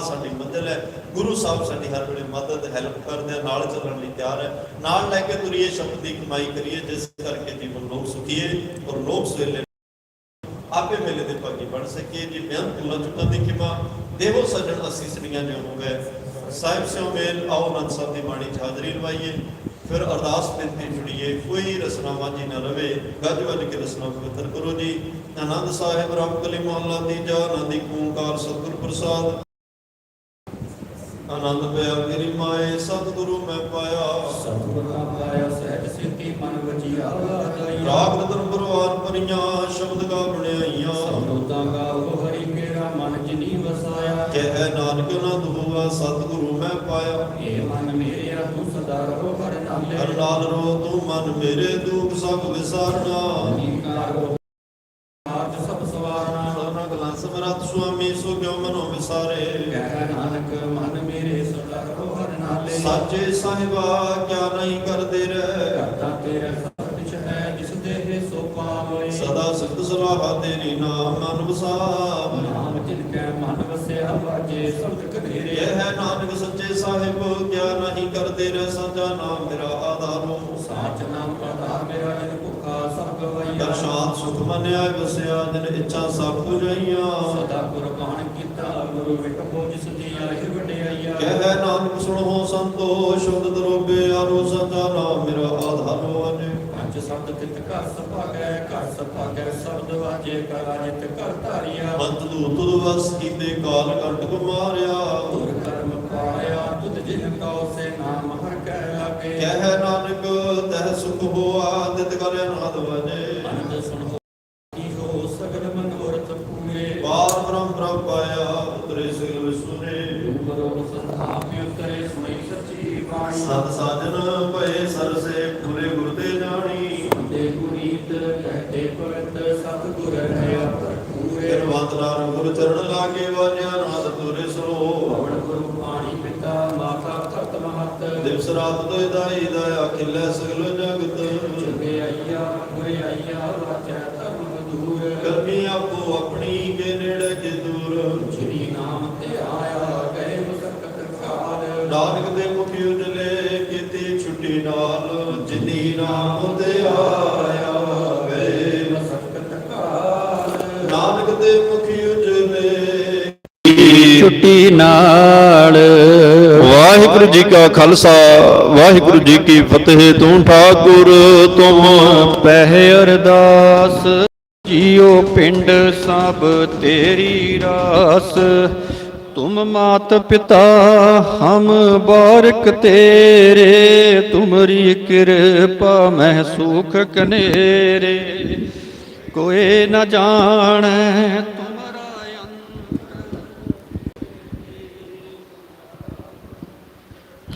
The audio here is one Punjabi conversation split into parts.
ਸਾਡੀ ਮੰਜ਼ਿਲ ਹੈ। ਗੁਰੂ ਸਾਹਿਬ ਸਾਡੀ ਹਰ ਵੇਲੇ ਮਦਦ ਹੈਲਪ ਕਰਦੇ ਆ, ਨਾਲ ਚੱਲਣ ਲਈ ਤਿਆਰ ਹੈ। ਨਾਲ ਲੈ ਕੇ ਤੁਰੀਏ, ਸ਼ਬਦ ਦੀ ਕਮਾਈ ਕਰੀਏ, ਜਿਸ ਕਰਕੇ ਜੀਵਨ ਲੋਕ ਸੁਖੀਏ ਔਰ ਲੋਕ ਸਵੇਲੇ ਆਪੇ ਮੇਲੇ ਦੇ ਭਾਗੀ ਬਣ ਸਕੀਏ। ਜੀ, ਬਿਆਨ ਪੂਰਾ ਚੁੱਕਣ ਦੀ ਕਿਮਾ ਦੇਵੋ ਸੱਜਣ ਅਸੀਸੜੀਆਂ ਜੋ ਹੋ ਗਏ। ਸਾਹਿਬ ਸਿਓ ਮੇਲ, ਆਓ ਅਨੰਦ ਸਾਹਿਬ ਦੀ ਬਾਣੀ ਚ ਹਾਜ਼ਰੀ ਲਵਾਈਏ। ਫਿਰ ਅਰਦਾਸ ਬੇਨਤੀ ਜੁੜੀਏ, ਕੋਈ ਰਸਨਾ ਵਾਂਝੀ ਨਾ ਰਵੇ। ਗੱਜ ਵੱਜ ਕੇ ਰਸਨਾ ਪਵਿੱਤਰ ਕਰੋ ਜੀ। ਆਨੰਦ ਸਾਹਿਬ, ਰਾਮ ਕਲੀ ਮਹਲਾ ਤੀਜਾ ਆਨੰਦੀ ਓੰਕਾਰ, ਸਤਿਗੁਰ ਪ੍ਰਸਾਦ। ਆਨੰਦ ਪਿਆ ਮੇਰੀ ਮਾਏ ਸਤਿਗੁਰੂ ਮੈਂ ਪਾਇਆ। ਸਤਿਗੁਰ ਦਾ ਪਾਇਆ ਸਹਿਜ ਸਿੱਧੀ ਮਨ ਵਜੀਆ ਰਾਗ ਰਤਨ ਪਰਵਾਰ ਪਰੀਆਂ ਸ਼ਬਦ ਗਾ ਬਣਾਈਆਂ ਸਤਿਗੁਰਾਂ ਦਾ ਉਹ ਹਰੀ ਮੇਰਾ ਮਨ ਜਿਨੀ ਵਸਾਇਆ। ਕਹਿ ਨਾਨਕ ਨਾ ਦੁਆ ਸਤਿਗੁਰੂ ਮੈਂ ਪਾਇਆ। ਏ ਮਨ ਮੇਰੇ ਤੂੰ ਸਦਾ ਰਹੋ ਹਰ ਨਾਲੇ। ਹਰ ਨਾਲ ਰੋ ਤੂੰ ਮਨ ਮੇਰੇ ਦੁੱਖ ਸਭ ਵਿਸਾਰਨਾ। ਅਨੇਕਾਰੋ ਸਾਚੇ ਸਾਹਿਬਾ ਕਿਆ ਨਹੀਂ ਕਰਦੇ ਰਹਿ? ਕਰਤਾ ਤੇਰਾ ਸਭ ਕੁਛ ਹੈ ਜਿਸ ਦੇਹ ਸੋ ਪਾਵੇ ਸਦਾ ਸਿਫਤ ਸਲਾਹਾ ਤੇਰੀ ਨਾਮ ਮਨ ਵਸਾਵ ਨਾਮ ਜਿਨ ਕੈ ਮਨ ਵਸਿਆ ਵਾਜੇ ਸਬਦ ਕਨੇਰੇ ਇਹ ਹੈ ਨਾਨਕ ਸੱਚੇ ਸਾਹਿਬ ਕਿਆ ਨਹੀਂ ਕਰਦੇ ਰਹਿ ਸਾਚਾ ਨਾਮ ਮੇਰਾ ਆਧਾਰੋ ਸਾਚ ਨਾਮ ਪਤਾ ਮੇਰਾ ਜਿਨ ਭੁਖਾ ਸਭ ਗਵਾਈਆ ਦਰਸ਼ਾਤ ਸੁਖ ਮੰਨਿਆ ਵਸਿਆ ਜਿਨ ਇੱਛਾ ਸਭ ਪੁਜਾਈਆਂ ਸਦਾ ਕੁਰਬਾਨ ਕੀਤਾ ਗੁਰੂ ਵਿਟੋ ਜਿਸ ਦੀ ਆਇ ਵਡਿਆਈਆ। ਕਹਿ ਨਾਨਕ ਸੁਣੋ ਸੰਤੋ ਸ਼ਬਦ ਦਰੋਬੇ ਆਰੋ ਸਦਾ ਨਾਮ ਮੇਰਾ ਆਧਾਰੋ ਅਨੇ ਪੰਜ ਸ਼ਬਦ ਤਿਤ ਘਰ ਸਭਾਗੈ ਘਰ ਸਭਾਗੈ ਸ਼ਬਦ ਵਾਜੇ ਕਰਾ ਜਿਤ ਘਰ ਧਾਰਿਆ। ਅੰਤ ਦੂਤ ਵਸ ਕੀਤੇ ਕਾਲ ਕੰਟਕ ਮਾਰਿਆ ਤੁਰ ਕਰਮ ਪਾਇਆ ਤੁਧ ਜਿਨ ਕਉ ਸੇ ਨਾਮ ਹਰ ਕੈ ਲਾਗੇ। ਕਹਿ ਨਾਨਕ ਤਹ ਸੁਖ ਹੋਆ ਤਿਤ ਕਰ ਅਨਾਦ ਵਜੇ ਅਨੰਦ ਸੁਣੋ ਕੀ ਹੋ ਸਗਲ ਮਨੋਰਥ ਪੂਰੇ ਬਾਰ ਬ੍ਰਹਮ ਪ੍ਰਭ ਪਾਇਆ ਉਤਰੇ ਸਿਰ ਵਿਸੁਰੇ ਗੁਰੂ ਸੰਧਾਪਿ ਉਤਰੇ ਸੁਣੀ ਸੱਚੀ ਬਾਣੀ ਸਾਜਨ ਭਏ ਸਰਸੇ ਪੂਰੇ ਗੁਰ ਤੇ ਜਾਣੀ। ਦੇ ਗੁਰੀਤ ਕਹਤੇ ਪਵਿੱਤ ਸਤ ਗੁਰ ਹੈ ਪੂਰੇ ਨਾਮ ਗੁਰ ਚਰਨ ਲਾਗੇ ਵਾਜਿਆ ਨਾਦ ਤੁਰੇ ਸੋ। ਪਵਨ ਗੁਰੂ ਪਾਣੀ ਪਿਤਾ ਮਾਤਾ ਧਰਤ ਮਹਤ। ਦਿਵਸ ਰਾਤ ਤੋਇ ਦਾਈ ਦਇਆ ਖਿਲੇ ਸਗਲ ਜਗਤ। ਚੁਗੇ ਆਈਆ ਗੁਰੇ ਆਈਆ ਵਾਚੈ ਧਰਮ ਦੂਰ। ਕਰਮੀ ਆਪੋ ਆਪਣੀ ਕੇ ਨੇੜੇ ਕੇ ਦੂਰ। ਜਿਨੀ ਨਾਮ ਤੇ ਵਾਹਿਗੁਰੂ ਜੀ ਕਾ ਖਾਲਸਾ, ਵਾਹਿਗੁਰੂ ਜੀ ਕੀ ਫਤਿਹ। ਤੂੰ ਠਾਕੁਰ, ਤੁਮ ਪਹਿ ਅਰਦਾਸ ਜੀਉ ਪਿੰਡ ਸਭ ਤੇਰੀ ਰਾਸ। ਤੁਮ ਮਾਤ ਪਿਤਾ, ਹਮ ਬਾਰਕ ਤੇਰੇ, ਤੁਮਰੀ ਕਿਰਪਾ ਮਹਿ ਸੁਖ ਕਨੇਰੇ। ਕੋਏ ਨ ਜਾਣੈ ਤੁਮਰਾ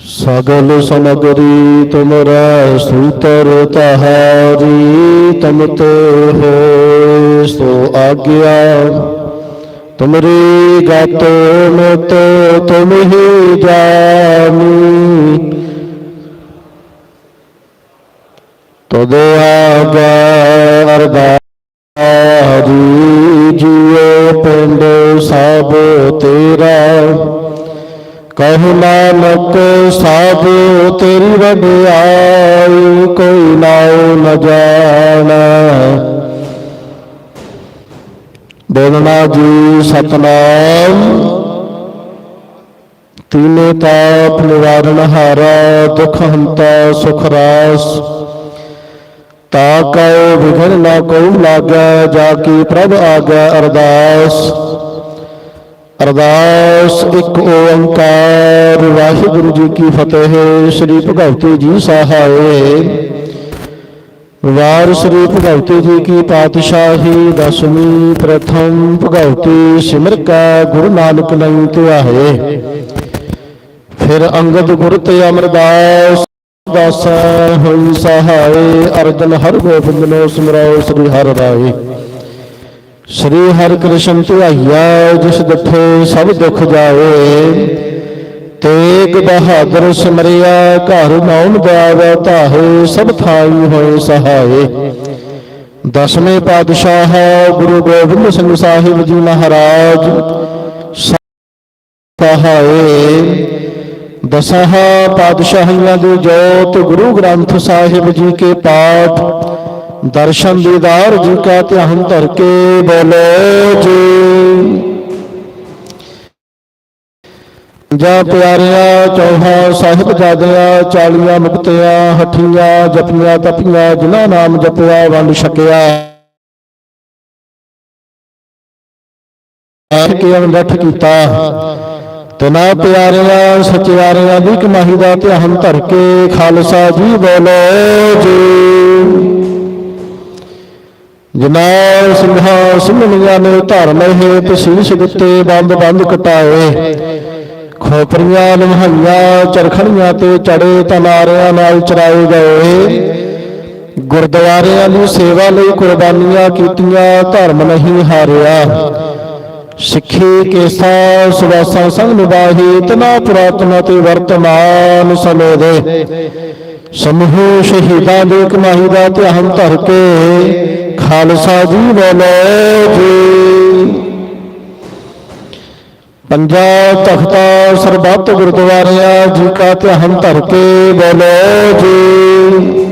ਸਗਲ ਸਮਗਰੀ ਤੁਮਰਾ ਸੂਤਰ ਤਹਾਰੀ ਤੁਮ ਤੇ ਹੋਏ ਸੋ ਆਗਿਆ। ਤੁਮਰੀ ਗਤ ਮਤ ਤੁਮ ਹੀ ਜਾਣੀ ਤਦ ਆਗਾ ਅਰਦਾਰੀ ਜੀਉ ਪਿੰਡ ਸਭ ਤੇਰਾ। ਕਹു ਨਾਨਕ ਸਭ ਤੇਰੀ ਵਡਿਆਈ, ਕੋਈ ਨਾਉ ਨ ਜਾਣੈ। ਬੋਲਣਾ ਜੀ ਸਤਨਾਮ। ਤੀਨੇ ਤਾਪ ਨਿਵਾਰਨ ਹਾਰਾ, ਦੁਖ ਹੰਤਾ ਸੁਖ ਰਾਸ। ਤਾ ਕਉ ਵਿਘਨ ਨਾ ਕਉ ਲਾਗੈ, ਜਾ ਕੀ ਪ੍ਰਭ ਆਗੈ ਅਰਦਾਸ। ਅਰਦਾਸ ਇੱਕ ਓੰਕਾਰ। ਵਾਹਿਗੁਰੂ ਜੀ ਕੀ ਫਤਿਹ। ਸ੍ਰੀ ਭਗਵਤੀ ਜੀ ਸਹਾਏ। ਵਾਰ ਸ੍ਰੀ ਭਗਵਤੀ ਜੀ ਕੀ ਪਾਤਸ਼ਾਹੀ। ਦਸਵੀਂ ਪ੍ਰਥਮ ਭਗਵਤੀ ਸਿਮਰ ਕਾ ਗੁਰੂ ਨਾਨਕ ਲਈ ਧਿਆਏ। ਫਿਰ ਅੰਗਦ ਗੁਰ ਤੇ ਅਮਰਦਾਸ ਦਾਸਾ ਹੋਈ ਸਹਾਏ। ਅਰਜਨ ਹਰ ਗੋਬਿੰਦ ਨੋ ਸਿਮਰਾਓ ਸ੍ਰੀ ਹਰਿ ਰਾਏ। ਸ੍ਰੀ ਹਰਿ ਕ੍ਰਿਸ਼ਨ ਧਿਆਈਆ, ਜਿਸ ਡਿਠੇ ਸਭ ਦੁੱਖ ਜਾਏ, ਤੇਗ ਬਹਾਦਰ ਸਿਮਰਿਆ, ਘਰ ਨਾਉਨ ਦਾਵੈ ਧਾਹੇ ਸਭ ਥਾਈ ਹੋਏ ਸਹਾਏ। ਦਸਵੇਂ ਪਾਤਸ਼ਾਹ ਗੁਰੂ ਗੋਬਿੰਦ ਸਿੰਘ ਸਾਹਿਬ ਜੀ ਮਹਾਰਾਜ, ਸਹਾਏ। ਦਸਾਂ ਪਾਤਸ਼ਾਹੀਆਂ ਦੀ ਜੋਤ ਗੁਰੂ ਗ੍ਰੰਥ ਸਾਹਿਬ ਜੀ ਕੇ ਪਾਠ ਦਰਸ਼ਨ ਦੀਦਾਰ ਜੀ ਕਾ ਧਿਆਨ ਧਰ ਕੇ ਬੋਲੋ ਜੀ। ਜਾਂ ਪਿਆਰਿਆਂ ਚੌਹਾਂ ਸਾਹਿਬਜ਼ਾਦਿਆਂ ਚਾਲੀਆਂ ਮੁਕਤਿਆਂ, ਹੱਠੀਆਂ ਜਪੀਆਂ ਤਪੀਆਂ, ਜਿਨ੍ਹਾਂ ਨਾਮ ਜਪਿਆ ਵੰਡ ਛਕਿਆ। ਕੇ ਅਨੰਦਠ ਕੀਤਾ। ਤਨਾ ਪਿਆਰਿਆਂ, ਸਚਿਆਰਿਆਂ ਦੀ ਕਮਾਈ ਦਾ ਧਿਆਨ ਧਰ ਕੇ ਖਾਲਸਾ ਜੀ ਬੋਲੋ ਜੀ। ਜਿਨਾ ਸਿੰਘਾਂ ਸਿੰਘਣੀਆਂ ਨੇ ਧਰਮ ਹੇਤ ਸੀਸ ਦਿੱਤੇ, ਬੰਦ ਬੰਦ ਕਟਾਏ। ਖੋਪਰੀਆਂ ਲਮਹਾਈਆਂ ਚਰਖੜੀਆਂ ਤੇ ਚੜੇ ਤਨਾਰਿਆਂ ਨਾਲ ਚਰਾਏ ਗਏ। ਗੁਰਦੁਆਰਿਆਂ ਦੀ ਸੇਵਾ ਲਈ ਕੁਰਬਾਨੀਆਂ ਕੀਤੀਆਂ, ਧਰਮ ਨਹੀਂ ਹਾਰਿਆ। ਸਿੱਖੀ ਕੇਸਾ, ਸੁਵਾਸਾ ਸੰਗ ਨਿਭਾਹੀ ਤਨਾ ਪੁਰਾਤਨ ਤੇ ਵਰਤਮਾਨ ਸਮੇਂ ਦੇ। ਸਮੂਹ ਸ਼ਹੀਦਾਂ ਦੀ ਕਮਾਈ ਦਾ ਧਿਆਨ ਧਰ ਕੇ ਖਾਲਸਾ ਜੀ ਬੋਲੋ ਜੀ। ਪੰਜਾਬ ਤਖਤਾ ਸਰਬੱਤ ਗੁਰਦੁਆਰਿਆਂ ਜੀ ਕਾ ਧਿਆਨ ਧਰ ਕੇ ਬੋਲੋ ਜੀ।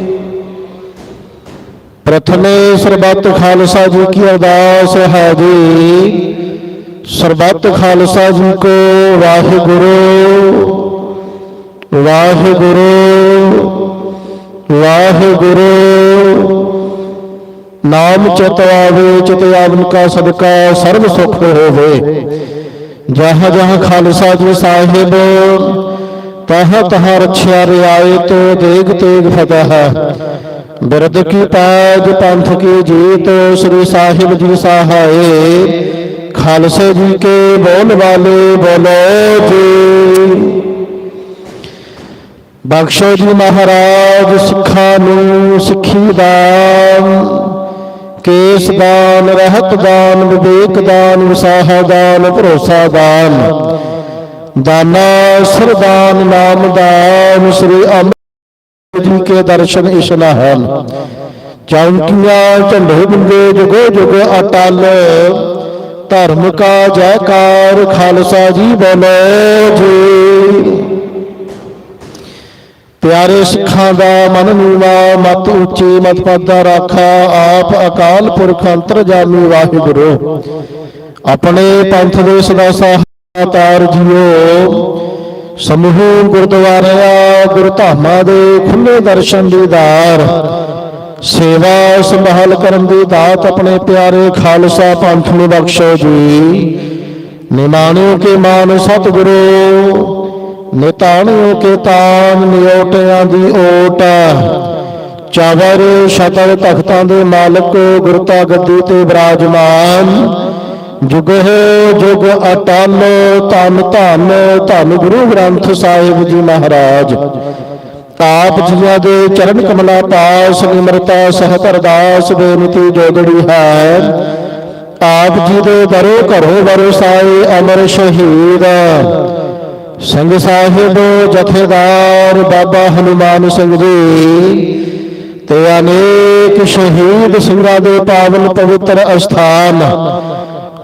ਪ੍ਰਥਮੇ ਸਰਬੱਤ ਖਾਲਸਾ ਜੀ ਕੀ ਅਰਦਾਸ ਹੈ ਜੀ। ਸਰਬੱਤ ਖਾਲਸਾ ਜੀ ਕੋ ਵਾਹਿਗੁਰੂ ਵਾਹਿਗੁਰੂ। ਵਾਹਿਗੁਰੂ, ਨਾਮ ਚਿਤ ਆਵੇ, ਚਿਤ ਆਵਨ ਕਾ ਸਦਕਾ, ਸਰਬ ਸੁਖ ਹੋਵੇ। ਜਹਾਂ ਜਹਾਂ ਖਾਲਸਾ ਜੀ ਸਾਹਿਬ, ਤਹ ਤਹ ਰਛਿਆ ਰਿਆਇਤ ਦੇਗ ਤੇਗ ਫਤਹ। ਬਿਰਦ ਕੀ ਤਾਜ ਪੰਥ ਕੀ ਜੀਤ, ਸ੍ਰੀ ਸਾਹਿਬ ਜੀ ਸਹਾਏ। ਖਾਲਸੇ ਜੀ ਕੇ ਬੋਲ ਵਾਲੇ ਬੋਲੋ ਜੀ। ਬਖਸ਼ੋ ਜੀ ਮਹਾਰਾਜ ਸਿੱਖਾਂ ਨੂੰ ਸਿੱਖੀ ਦਾਨ, ਕੇਸ ਦਾਨ, ਰਹਿਤ ਦਾਨ, ਵਿਵੇਕ ਦਾਨ ਵਿਸਾਹ ਦਾਨ, ਭਰੋਸਾ ਦਾਨ। ਦਾਨਾ, ਸਰਦਾਨ, ਨਾਮ ਦਾਨ, ਸ੍ਰੀ ਅੰਮ੍ਰਿਤ ਜੀ ਕੇ ਦਰਸ਼ਨ ਇਸ਼ਨਾਹਨ ਚੌਂਕੀਆਂ, ਝੰਡੇ ਬਿੰਦੇ ਜਗੋ ਜਗੋ ਅਟਲ। ਧਰਮ ਕਾ ਜੈਕਾਰ, ਖਾਲਸਾ ਜੀ ਬੋਲੋ ਜੀ। ਪਿਆਰੇ ਸਿੱਖਾਂ ਦਾ ਮਨ ਨੀਵਾ, ਮਤ ਉੱਚੀ, ਮਤ ਪਾਦਾ ਰਾਖਾ, ਆਪ ਅਕਾਲ ਪੁਰਖ ਅੰਤਰਜਾਮੀ ਵਾਹਿਗੁਰੂ। ਆਪਣੇ ਪੰਥ ਦੇ ਸਦਾ ਸਹਾਤਾਰ ਜੀਓ। ਸਮੂਹ ਗੁਰਦੁਆਰਿਆਂ ਗੁਰਧਾਮਾਂ ਦੇ ਖੁੱਲੇ ਦਰਸ਼ਨ ਦੀਦਾਰ ਸੇਵਾ ਸੰਭਾਲ ਕਰਨ ਦੀ ਦਾਤ ਆਪਣੇ ਪਿਆਰੇ ਖਾਲਸਾ ਪੰਥ ਨੂੰ ਬਖਸ਼ੋ ਜੀ। ਨਿਮਾਣਿਓ ਕੇ ਮਾਨ ਸਤਿਗੁਰੂ। ਨਿਤਾਣਿਓ ਕੇ ਤਾਨ ਨਿਓਟਿਆਂ ਦੀ ਓਟ ਚਾਵਰ ਸ਼ਤਰ ਤਖਤਾਂ ਦੇ ਮਾਲਕ ਗੁਰਤਾ ਗੱਦੀ ਤੇ ਬਿਰਾਜਮਾਨ। ਜੁਗ ਜੁਗ ਅਟਲ, ਧੰਨ ਧੰਨ ਧੰਨ ਗੁਰੂ ਗ੍ਰੰਥ ਸਾਹਿਬ ਜੀ ਮਹਾਰਾਜ। ਆਪ ਜੀਆਂ ਦੇ ਚਰਨ ਕਮਲਾ ਪਾਸ, ਨਿਮਰਤਾ ਸਹਿਤ ਅਰਦਾਸ, ਬੇਨਤੀ ਜੋਗੜੀ ਹੈ। ਆਪ ਜੀ ਦੇ ਦਰੋ ਘਰੋਂ ਵਰਸਾਏ ਅਮਰ ਸ਼ਹੀਦ। ਸਿੰਘ ਸਾਹਿਬ ਜਥੇਦਾਰ ਬਾਬਾ ਹਨੂਮਾਨ ਸਿੰਘ ਜੀ ਤੇ ਅਨੇਕ ਸ਼ਹੀਦ ਸਿੰਘਾਂ ਦੇ ਪਾਵਨ ਪਵਿੱਤਰ ਅਸਥਾਨ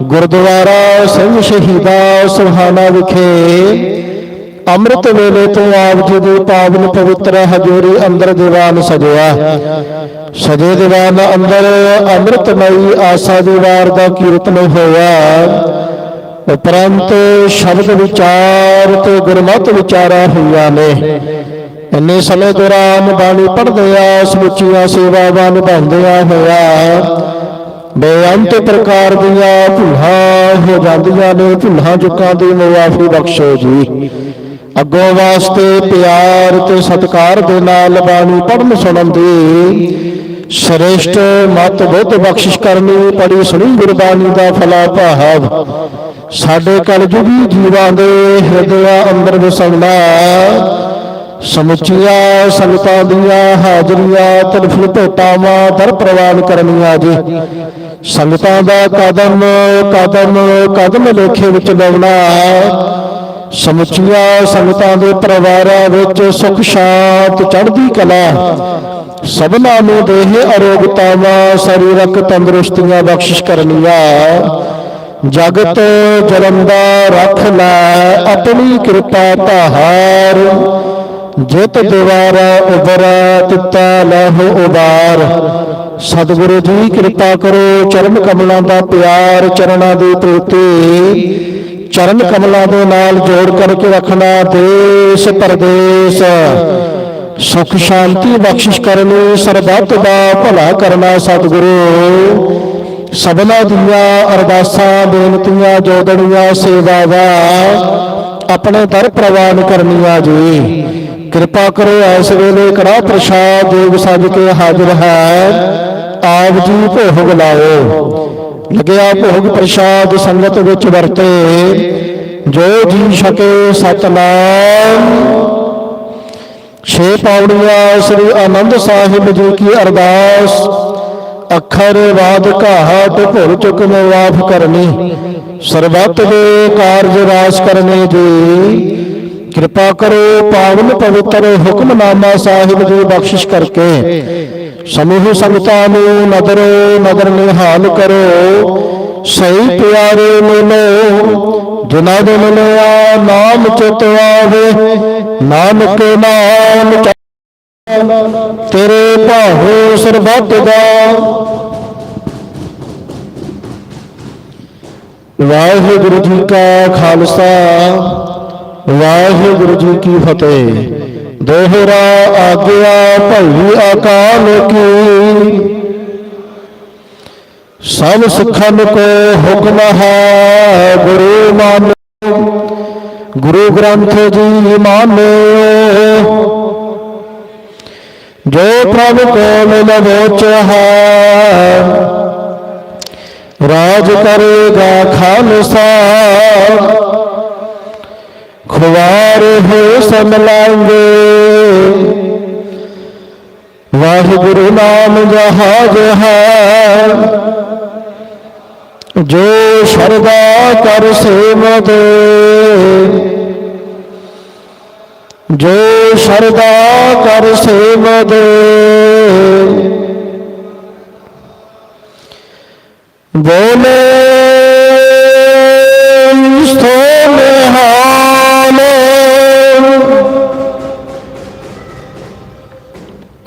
ਗੁਰਦੁਆਰਾ ਸਿੰਘ ਸ਼ਹੀਦਾ ਸੁਹਾਣਾ ਵਿਖੇ ਅੰਮ੍ਰਿਤ ਵੇਲੇ ਤੋਂ ਆਪ ਜੀ ਦੇ ਪਾਵਨ ਪਵਿੱਤਰ ਹਜ਼ੂਰੀ ਅੰਦਰ ਦੀਵਾਨ ਸਜਿਆ। ਸਜੇ ਦੀਵਾਨ ਅੰਦਰ ਅੰਮ੍ਰਿਤਮਈ ਆਸਾ ਦੀ ਵਾਰ ਦਾ ਕੀਰਤਨ ਹੋਇਆ। ਉਪਰੰਤ ਸ਼ਬਦ ਵਿਚਾਰ ਤੇ ਗੁਰਮਤ ਵਿਚਾਰਾ ਹੋਈਆਂ ਨੇ। ਇੰਨੇ ਸਮੇਂ ਦੌਰਾਨ ਬਾਣੀ ਪੜ੍ਹਦੇ ਆ, ਸਮੁੱਚੀਆਂ ਸੇਵਾਵਾਂ ਨਿਭਾਉਂਦਿਆਂ ਹੋਇਆ ਬੇਅੰਤ ਪ੍ਰਕਾਰ ਦੀਆਂ ਭੁੱਲਾਂ ਹੋ ਜਾਂਦੀਆਂ ਨੇ। ਭੁੱਲਾਂ ਚੁੱਕਾਂ ਦੀ ਮੁਆਫੀ ਬਖਸ਼ੋ ਜੀ। ਅੱਗੋਂ ਵਾਸਤੇ ਪਿਆਰ ਤੇ ਸਤਿਕਾਰ ਦੇ ਨਾਲ ਬਾਣੀ ਪੜ੍ਹਨ ਸੁਣਨ ਦੀ ਸ੍ਰੇਸ਼ਟ ਮਤ ਬੁੱਧ ਬਖਸ਼ਿਸ਼ ਕਰਨੀ ਪੜੀ ਸੁਣੀ ਗੁਰਬਾਣੀ ਦਾ ਫਲਾ ਭਾਵ। ਸਾਡੇ ਕਲਯੁਗੀ ਜੀਵਾਂ ਦੇ ਹਿਰਦਿਆਂ ਅੰਦਰ ਵਸਣਾ ਸਮੁੱਚੀਆਂ ਸੰਗਤਾਂ ਦੀਆਂ ਹਾਜ਼ਰੀਆਂ ਤਲਫਲ ਭੇਟਾਵਾਂ ਦਰ ਪ੍ਰਵਾਨ ਕਰਨੀਆਂ ਜੀ। ਸੰਗਤਾਂ ਦਾ ਕਦਮ ਕਦਮ ਕਦਮ ਲੇਖੇ ਵਿੱਚ ਲਾਉਣਾ ਸਮੁੱਚੀਆਂ ਸੰਗਤਾਂ ਦੇ ਪਰਿਵਾਰਾਂ ਵਿੱਚ ਸੁਖ ਸ਼ਾਂਤ ਚੜ੍ਹਦੀ ਕਲਾ। ਸਭਨਾਂ ਨੂੰ ਦੇਹ ਅਰੋਗਤਾਵਾਂ, ਸਰੀਰਕ ਤੰਦਰੁਸਤੀਆਂ ਬਖਸ਼ਿਸ਼ ਕਰਨੀਆਂ ਜਗਤ ਜਲੰਦਾ ਰੱਖ ਲੈ, ਆਪਣੀ ਕਿਰਪਾ ਧਾਰ ਜਿਤ ਦੁਆਰਾ ਉਬਰਾ ਤਿੱਤਾ ਲਹੁ ਉਬਾਰ। ਸਤਿਗੁਰੂ ਜੀ, ਕਿਰਪਾ ਕਰੋ, ਚਰਨ ਕਮਲਾਂ ਦਾ ਪਿਆਰ, ਚਰਨਾਂ ਦੇ ਪ੍ਰੇਤੀ। ਚਰਨ ਕਮਲਾਂ ਦੇ ਨਾਲ ਜੋੜ ਕਰਕੇ ਰੱਖਣਾ ਦੇਸ਼ ਪਰਦੇਸ। ਸੁਖ ਸ਼ਾਂਤੀ ਬਖਸ਼ਿਸ਼ ਕਰਨੀ ਸਰਬੱਤ ਦਾ ਭਲਾ ਕਰਨਾ ਸਤਿਗੁਰੂ। ਸਭਨਾ ਦੀਆਂ ਅਰਦਾਸਾਂ, ਬੇਨਤੀਆਂ, ਜੋਦੜੀਆਂ, ਸੇਵਾਵਾਂ ਆਪਣੇ ਦਰ ਪ੍ਰਵਾਨ ਕਰਨੀਆਂ ਜੀ। ਕਿਰਪਾ ਕਰੋ ਇਸ ਵੇਲੇ ਕੜਾ ਪ੍ਰਸ਼ਾਦ ਦੇਗ ਸੱਜ ਕੇ ਹਾਜ਼ਰ ਹੈ। ਆਪ ਜੀ ਭੋਗ ਲਾਓ। ਲਗਿਆ ਭੋਗ ਪ੍ਰਸ਼ਾਦ ਸੰਗਤ ਵਿੱਚ ਵਰਤੇ, ਜੋ ਜੀ ਛਕੇ ਸਤਨਾਮ। ਛੇ ਪੌੜੀਆਂ ਸ੍ਰੀ ਆਨੰਦ ਸਾਹਿਬ ਜੀ ਕੀ ਅਰਦਾਸ, ਅੱਖਰ ਬਾਦ ਘਾਟ ਭੁਰ ਚੁਕ ਮਾਫ ਕਰਨੀ, ਸਰਬੱਤ ਦੇ ਕਾਰਜ ਰਾਸ ਕਰਨੇ ਜੀ। ਕਿਰਪਾ ਕਰੋ ਪਾਵਨ ਪਵਿੱਤਰ ਹੁਕਮਨਾਮਾ ਸਾਹਿਬ ਦੀ ਬਖਸ਼ਿਸ਼ ਕਰਕੇ ਸਮੂਹ ਸੰਗਤਾਂ ਨੂੰ ਨਦਰ ਨਦਰ ਨਿਹਾਲ ਕਰੋ। ਸਹੀ ਪਿਆਰੇ ਮਿਲੋ ਜਿਨ੍ਹਾਂ ਦੇ ਮਿਲਿਆ ਨਾਮ ਚਿਤ ਆਵੇ, ਨਾਨਕ ਨਾਮ ਤੇਰੇ ਭਾਹੋ ਸਰਬੱਤ ਦਾ। ਵਾਹਿਗੁਰੂ ਜੀ ਕਾ ਖਾਲਸਾ, ਵਾਹਿਗੁਰੂ ਜੀ ਕੀ ਫਤਿਹ। ਦੋਹਰਾ ਆਗਿਆ ਭਈ ਅਕਾਲ ਕੀ। ਸਭ ਸਿੱਖਨ ਕੋ ਹੁਕਮ ਹੈ ਗੁਰੂ ਮਾਨੋ ਗੁਰੂ ਗ੍ਰੰਥ ਜੀ ਮਾਨੋ ਜੋ ਪ੍ਰਭ ਕੋ ਮਿਲ ਵਿੱਚ ਰਾਜ ਕਰੇਗਾ ਖਾਲਸਾ। ਖੁਆਰ ਹੋ ਸਮਲਾਂਗੇ ਵਾਹਿਗੁਰੂ ਨਾਮ ਜਹਾਜ ਹੈ। ਜੋ ਸ਼ਰਦਾ ਕਰ ਸੇਵਤ ਜੋ ਸ਼ਰਦਾ ਕਰ ਸੇਵਤ ਬੋਲੇ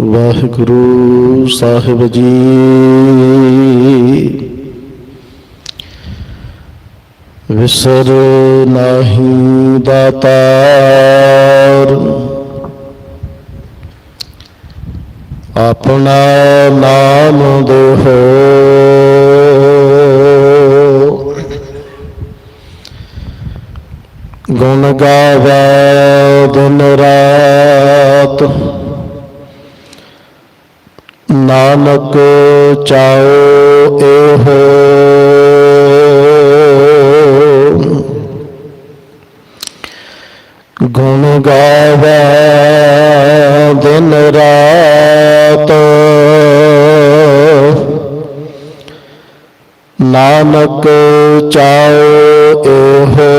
ਵਾਹਿਗੁਰੂ ਸਾਹਿਬ ਜੀ। ਵਿਸਰ ਨਾਹੀ ਦਾਤਾਰ। ਆਪਣਾ ਨਾਮ ਦੇਹੋ। ਗੁਣ ਗਾਵੇ ਦਿਨ ਰਾਤ। ਨਾਨਕ ਚਾਓ ਇਹੋ। ਗੁਣ ਗਾਵੇ ਦਿਨ ਰਾਤ। ਨਾਨਕ ਚਾਓ ਇਹੋ।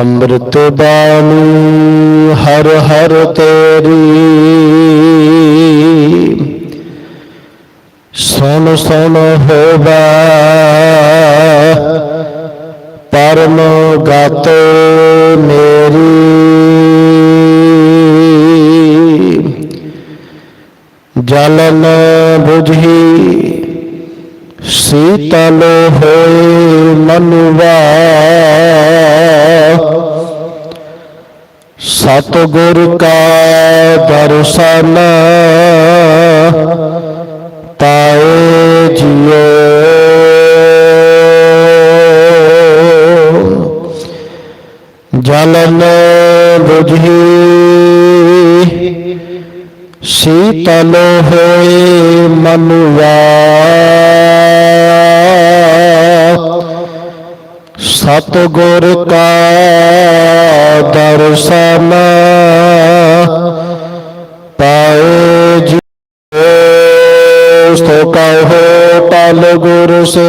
ਅੰਮ੍ਰਿਤ ਬਾਣੀ ਹਰ ਹਰ ਤੇਰੀ। ਸੁਨ ਸੁਨ ਹੋਵੇ ਪਰਮ ਗਤ ਮੇਰੀ। ਜਲਨ ਬੁਝੀ ਸੀਤਲ ਹੋਏ ਮਨਵਾ ਸਤਗੁਰ ਕਾ ਦਰਸ਼ਨ ਤਾਏ ਜੀਓ। ਜਲਨ ਬੁਝੀ ਸੀਤਲ ਹੋਏ ਮਨੁਆ ਸਤ ਗੁਰ ਕਾ ਦਰਸ਼ਨ ਪਾਏ ਜੀ ਸੋ ਕਹੋ ਪਲ ਗੁਰ ਸੇ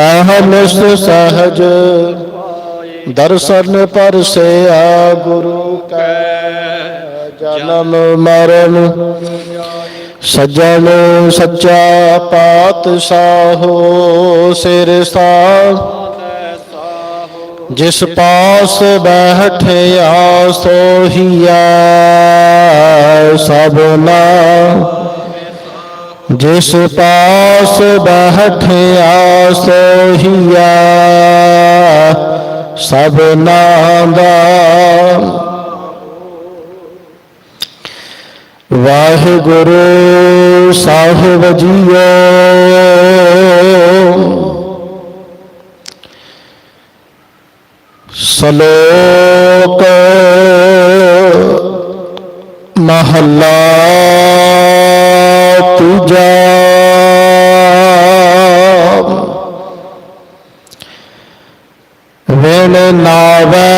ਅਹਨਿਸ ਸਹਜ ਦਰਸ਼ਨ ਪਰਸੇ ਆ ਗੁਰੂ ਕੈ, ਜਨਮ ਮਰਨ ਸੱਜਣ ਸੱਚਾ ਪਾਤਸ਼ਾਹੋ ਸਿਰ ਸਾਹ। ਜਿਸ ਪਾਸ ਬੈਠਿਆ ਸੋਹੀਆ ਸਭਨਾ ਜਿਸ ਪਾਸ ਬੈਠਿਆ ਸੋਹੀਆ ਸਭਨਾ ਦਾ ਵਾਹਿਗੁਰੂ ਸਾਹਿਬ ਜੀਓ। ਸ਼ਲੋਕ ਮਹੱਲਾ ਤੀਜਾ ਵੇਣ ਨਾਵੈ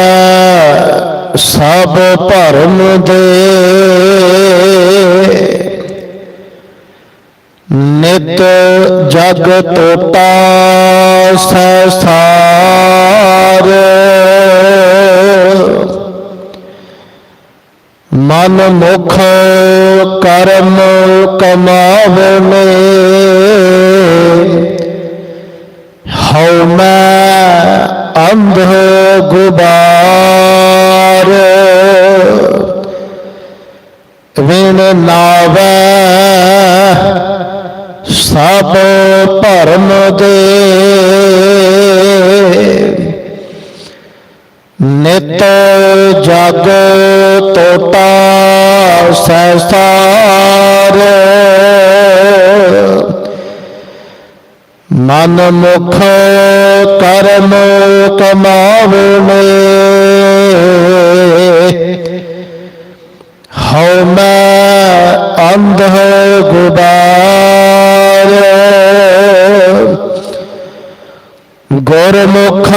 ਸਭ ਭਰਮ ਦੇ ਨਿਤ ਜਗ ਟੋਟਾ ਸੰਸਾਰ। ਮਨ ਮੁਖ ਕਰਮ ਕਮਾਵਨੇ ਹਉ ਮੈਂ ਅੰਧ ਗੁਬਾਰ। ਵਿਣ ਨਾਵੈ ਸਭ ਭਰਮ ਦੇ। ਨਿਤ ਜਗ ਟੋਟਾ ਸੰਸਾਰ ਮਨ ਮੁਖ ਕਰਮ ਕਮਾਵਨੇ ਹਉ ਮੈਂ ਅੰਧ ਗੁਬਾਰ। ਗੁਰਮੁਖ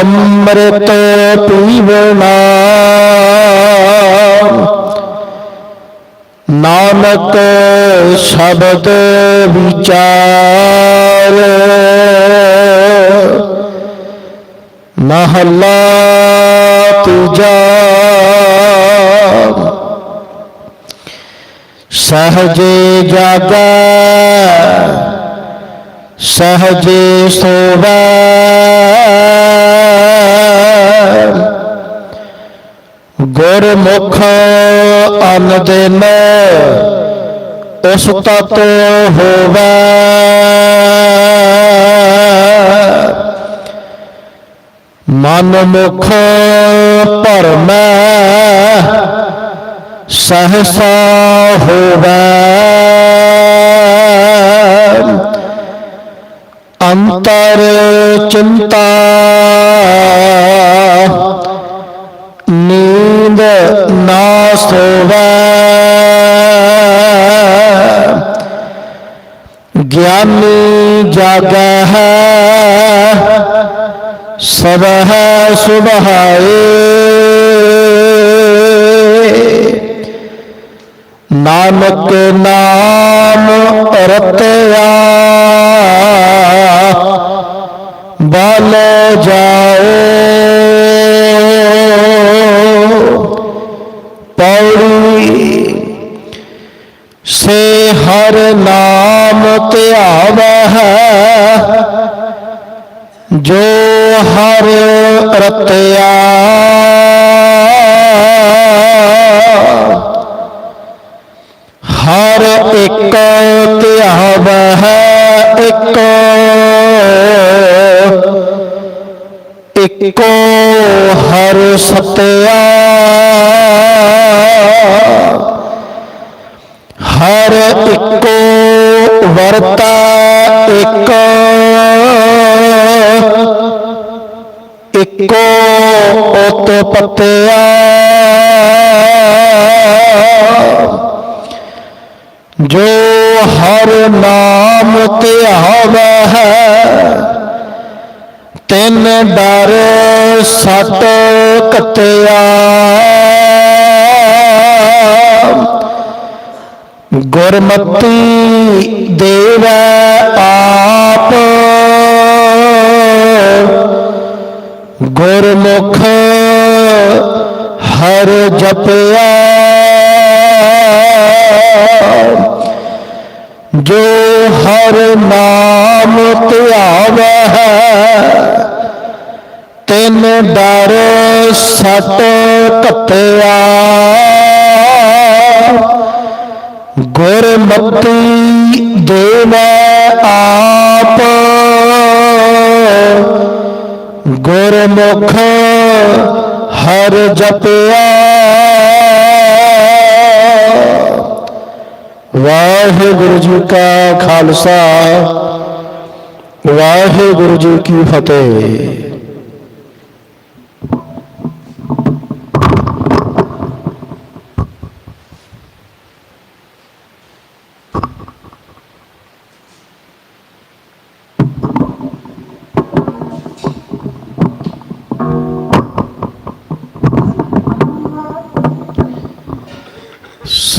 ਅੰਮ੍ਰਿਤ ਪੀਵਣਾ ਨਾਨਕ ਸ਼ਬਦ ਵਿਚਾਰ। ਮਹੱਲਾ ਤੀਜਾ। ਸਹਜੇ ਜਾਗੈ ਸਹਜੇ ਸੋਵੈ। ਗੁਰਮੁਖ ਅਨ ਦਿਨ ਉਸ ਤਤ ਹੋਵੈ। ਮਨ ਮੁਖ ਭਰਮੈ ਸਹਸਾ ਹੋਵੈ। ਅੰਤਰ ਚਿੰਤਾ ਨੀਂਦ ਨਾ ਸੋਵੈ। ਗਿਆਨੀ ਜਾਗੈ ਹੈ ਸਬਹ ਸੁਭਾਏ ਨਾਨਕ ਨਾਮ ਰਤਿਆ ਬਲ ਜਾਏ। ਪੌੜੀ। ਸੇ ਹਰ ਨਾਮ ਧਿਆਵਹਿ ਜੋ ਹਰ ਰਤਿਆ। ਹਰ ਇੱਕ ਹੈ ਇੱਕ ਇੱਕੋ ਹਰ ਸਤਿਆ। ਹਰ ਇੱਕੋ ਵਰਤਾ ਇੱਕ। ਇੱਕੋ ਉਤ ਪਤਿਆ। ਜੋ ਹਰ ਨਾਮ ਤੇ ਧਿਆਵੈ ਹੈ, ਤਿੰਨ ਡਰ ਸਤ ਕਤਿਆ। ਗੁਰਮਤੀ ਦੇਵ ਆਪ। ਗੁਰਮੁਖ ਹਰ ਜਪਿਆ। ਜੋ ਹਰ ਨਾਮ ਧਿਆਵੈ ਹੈ ਤਿਨ ਡਰ ਸਤ ਘਤਿਆ ਗੁਰਮਤੀ ਦੇਵੈ ਆਪ। ਗੁਰਮੁਖ ਹਰ ਜਪਿਆ। ਵਾਹਿਗੁਰੂ ਜੀ ਕਾ ਖਾਲਸਾ। ਵਾਹਿਗੁਰੂ ਜੀ ਕੀ ਫਤਿਹ।